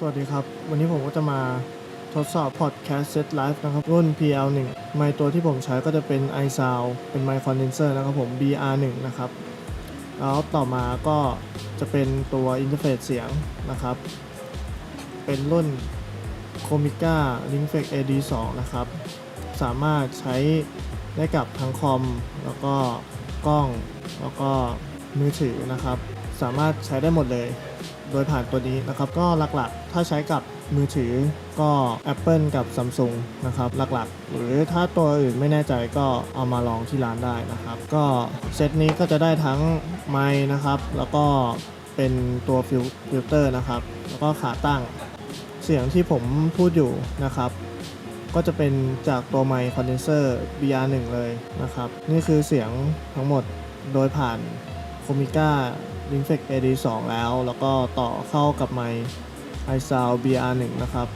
สวัสดีครับ วันนี้ผมก็จะมาทดสอบ Podcast Set Live นะครับ รุ่น PL1 ไมค์ตัวที่ผมใช้ก็จะเป็น iSound เป็นไมค์คอนเดนเซอร์นะครับผม BR1 นะครับ แล้วต่อมาก็จะเป็นตัวอินเทอร์เฟซเสียงนะครับ เป็นรุ่น Comica Lingfec AD2 นะครับ สามารถใช้ได้กับทั้งคอม แล้วก็กล้อง แล้วก็มือถือนะครับ สามารถใช้ได้หมดเลย โดยผ่านตัวนี้นะครับ ก็หลักๆ ถ้าใช้กับมือถือก็ Apple กับ Samsung นะครับหลักๆ หรือถ้าตัวอื่นไม่แน่ใจก็เอามาลองที่ร้านได้นะครับ ก็เซตนี้ก็จะได้ทั้งไมค์นะครับ แล้วก็เป็นตัวฟิลฟิลเตอร์นะครับ แล้วก็ขาตั้งเสียงที่ผมพูดอยู่นะครับก็จะเป็นจากตัวไมค์คอนเดนเซอร์ BR1 เลยนะครับ นี่คือเสียงทั้งหมดโดยผ่าน c o m i c a l i n f e c AD2 แล้ว แล้วก็ต่อเข้ากับไมค์ iSound BR1 นะครับ